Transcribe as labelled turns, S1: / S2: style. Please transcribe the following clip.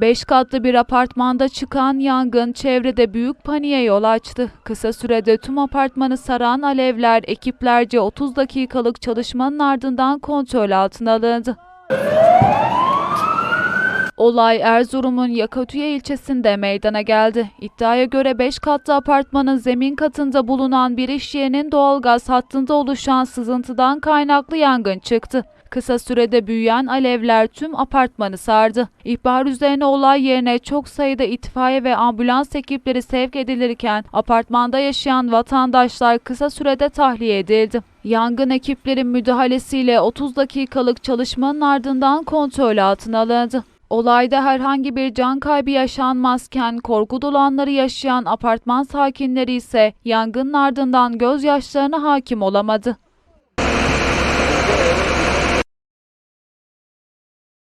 S1: Beş katlı bir apartmanda çıkan yangın çevrede büyük paniğe yol açtı. Kısa sürede tüm apartmanı saran alevler ekiplerce 30 dakikalık çalışmanın ardından kontrol altına alındı. Olay Erzurum'un Yakutya ilçesinde meydana geldi. İddiaya göre 5 katlı apartmanın zemin katında bulunan bir iş yerinin doğalgaz hattında oluşan sızıntıdan kaynaklı yangın çıktı. Kısa sürede büyüyen alevler tüm apartmanı sardı. İhbar üzerine olay yerine çok sayıda itfaiye ve ambulans ekipleri sevk edilirken apartmanda yaşayan vatandaşlar kısa sürede tahliye edildi. Yangın ekiplerin müdahalesiyle 30 dakikalık çalışmanın ardından kontrol altına alındı. Olayda herhangi bir can kaybı yaşanmazken korku dolu yaşayan apartman sakinleri ise yangının ardından gözyaşlarına hakim olamadı.